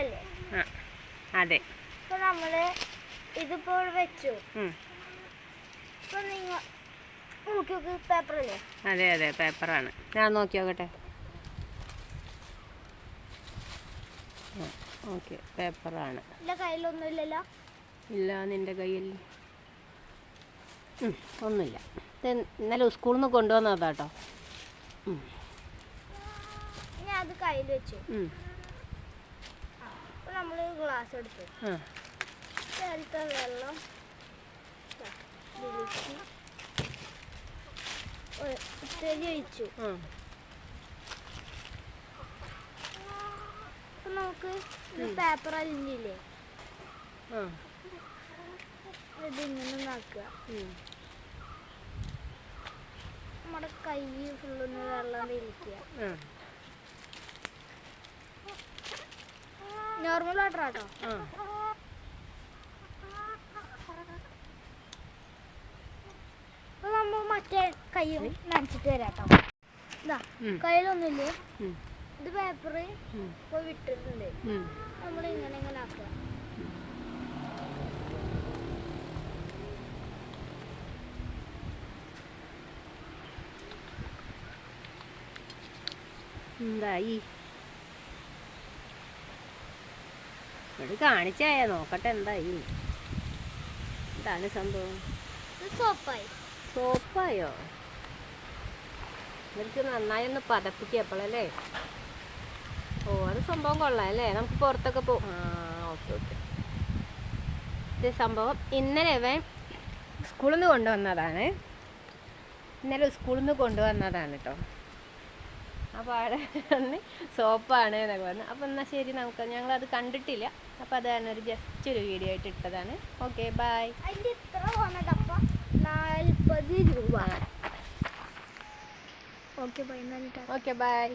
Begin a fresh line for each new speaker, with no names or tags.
അല്ലേ
അതെ.
ഇപ്പൊ നമ്മൾ ഇതിപ്പോൾ വെച്ചു. ഇപ്പൊ നിങ്ങൾ നോക്കി നോക്ക് പേപ്പറല്ലേ?
അതെ അതെ പേപ്പറാണ്. ഞാൻ നോക്കി നോക്കട്ടെ. ഓക്കെ പേപ്പറാണ്.
കയ്യിലൊന്നും ഇല്ലല്ലോ?
ഇല്ല നിന്റെ കയ്യിൽ. ഒന്നുമില്ല. ഇത് ഇന്നലെ സ്കൂളിൽ നിന്ന് കൊണ്ടുവന്നതാട്ടോ.
ഞാൻ അത് കയ്യിൽ വെച്ചു. നമ്മൾ ഗ്ലാസ് എടുത്തു. അതിലത്തെ വെള്ളം. ഇത്തിരി ഒഴിച്ചു. നമുക്ക് പേപ്പർ അലിഞ്ഞില്ലേ ഇതിങ്ങനെ നോക്കുക. നമ്മുടെ കൈ ഫുള്ളൊന്ന് വെള്ളം തിരിക്കുക
ആ,
നോർമൽ വാട്ടർ ആട്ടോ. നമ്മൾ മറ്റേ കൈയും നനച്ചിട്ട് വരാട്ടോ. ഇതാ കയ്യിലൊന്നുമില്ലേ? ഇത് പേപ്പർ ഇപ്പൊ വിട്ടിട്ടുണ്ട്. നമ്മൾ ഇങ്ങനെ ഇങ്ങനെ ആക്കുക.
എന്തായി? ഇവിടെ കാണിച്ചായ നോക്കട്ടെ എന്തായി എന്താണ് സംഭവം?
ഇത് സോപ്പായി.
സോപ്പായോ? ഇവർക്ക് നന്നായി ഒന്ന് പതപ്പിക്കപ്പോഴല്ലേ ഓ അത് സംഭവം കൊള്ളാം അല്ലേ? നമുക്ക് പുറത്തൊക്കെ പോ ആ ഓക്കെ ഓക്കെ. ഇത് സംഭവം ഇന്നലെ ഇവൻ സ്കൂളിൽ നിന്ന് കൊണ്ടുവന്നതാണ്. ഇന്നലെ സ്കൂളിൽ നിന്ന് കൊണ്ടുവന്നതാണ് കേട്ടോ. അപ്പോൾ അവിടെ വന്ന് സോപ്പാണ് എന്നൊക്കെ പറഞ്ഞു. അപ്പോൾ എന്നാൽ ശരി നമുക്ക് ഞങ്ങളത് കണ്ടിട്ടില്ല. അപ്പോൾ തന്നെ ഒരു ജസ്റ്റ് ഒരു വീഡിയോ ആയിട്ട് ഇട്ടതാണ്. ഓക്കെ ബൈ
അതിന്റെ ഇത്ര പോണ ഡപ്പ നാൽപ്പത് രൂപ. Okay bye
okay by